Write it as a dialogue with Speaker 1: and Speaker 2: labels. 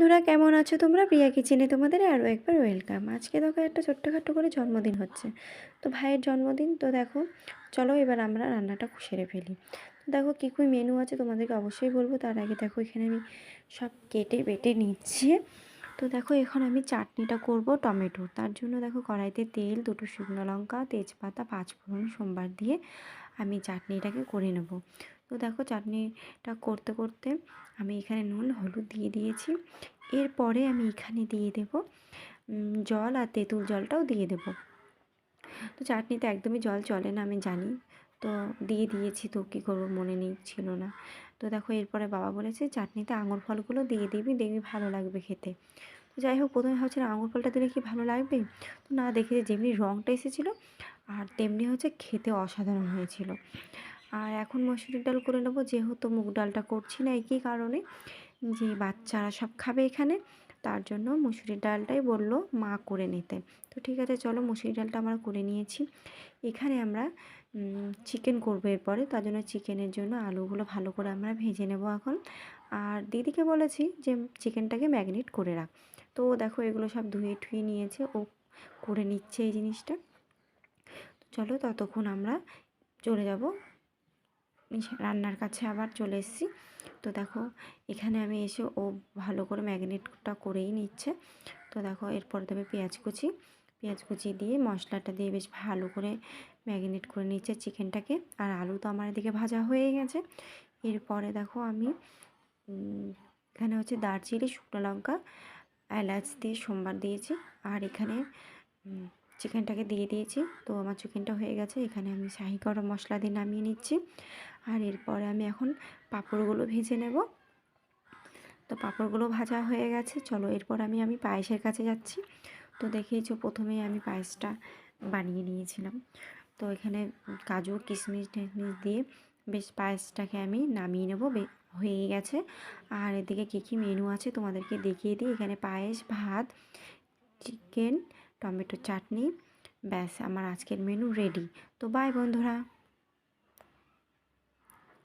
Speaker 1: বন্ধুরা, কেমন আছো তোমরা? প্রিয়া কিচেনে তোমাদের আরও একবার ওয়েলকাম। আজকে দেখো একটা ছোট্টখাট্টো করে জন্মদিন হচ্ছে। তো ভাইয়ের জন্মদিন, তো দেখো, চলো এবার আমরা রান্নাটা সেরে ফেলি। তো দেখো কী কী মেনু আছে তোমাদেরকে অবশ্যই বলব। তার আগে দেখো, এখানে আমি সব কেটে বেটে নিচ্ছি। তো দেখো এখন আমি চাটনিটা করব টমেটো তার জন্য দেখো কড়াইতে তেল, দুটো শুকনো লঙ্কা, তেজপাতা পাঁচ ফোড়ন সোমবার দিয়ে আমি চাটনিটাকে করে নেব। তো দেখো চাটনিটা করতে করতে আমি এখানে নুন, হলুদ দিয়ে দিয়েছি। এরপরে আমি এখানে দিয়ে দেব জল আর তেঁতুল জলটাও দিয়ে দেব। তো চাটনিতে একদমই জল চলে না আমি জানি। তো দিয়ে দিয়েছি তো কী করব মনে নেই, ছিল না। তো দেখো এরপরে বাবা বলেছে, চাটনিতে আঙুর ফলগুলো দিয়ে দিবি, দেখবি ভালো লাগবে খেতে। তো যাই হোক, প্রথমে ভাবছিলাম আঙুর ফলটা দিলে কি ভালো লাগবে? তো না, দেখে যেমনি রঙটা এসেছিল, আর তেমনি হচ্ছে খেতে অসাধারণ হয়েছিল। আর এখন মসুরির ডাল করে নেব, যেহেতু মুগ ডালটা করছি না, একই কারণে যে বাচ্চারা সব খাবে এখানে। তার জন্য মুসুরির ডালটাই বলল মা করে নিতে। তো ঠিক আছে, চলো মুসুরির ডালটা আমরা করে নিয়েছি। এখানে আমরা চিকেন করব এরপরে। তার জন্য চিকেনের জন্য আলুগুলো ভালো করে আমরা ভেজে নেব এখন। আর দিদিকে বলেছি যে চিকেনটাকে ম্যাগনেট করে রাখ। তো দেখো এগুলো সব ধুয়ে ঠুয়ে নিয়েছে, ও করে নিচ্ছে এই জিনিসটা। চলো ততক্ষণ আমরা চলে যাব। রান্নার কাছে আবার চলে এসেছি। তো দেখো, এখানে আমি এসে ও ভালো করে ম্যাগনেটটা করেই নিচ্ছে। তো দেখো, এরপর দেবে পেঁয়াজ কুচি। পেঁয়াজ কুচি দিয়ে মশলাটা দিয়ে বেশ ভালো করে ম্যাগনেট করে নিচ্ছে চিকেনটাকে। আর আলু তো আমার এদিকে ভাজা হয়ে গেছে। এরপরে দেখো আমি এখানে হচ্ছে দারচিনি, শুকনো লঙ্কা, এলাচ দিয়ে সোমবার দিয়েছি। আর এখানে চিকেনটাকে দিয়ে দিয়েছি। তো আমার চিকেনটা হয়ে গেছে। এখানে আমি শাহি গরম মশলা দিয়ে নামিয়ে নিচ্ছি। আর এরপরে আমি এখন পাঁপড়গুলো ভেজে নেব। তো পাঁপড়গুলো ভাজা হয়ে গেছে, চলো এরপর আমি আমি পায়েসের কাছে যাচ্ছি। তো দেখেইছো প্রথমেই আমি পায়েসটা বানিয়ে নিয়েছিলাম। তো এখানে কাজু, কিশমিশ টিশমিশ দিয়ে বেশ পায়েসটাকে আমি নামিয়ে নেব হয়ে গেছে। আর এদিকে কী কী মেনু আছে তোমাদেরকে দেখিয়ে দিই। এখানে পায়েস, ভাত, চিকেন, টমেটো চাটনি, ব্যাস, আমার আজকের মেনু রেডি। তো বাই বন্ধুরা।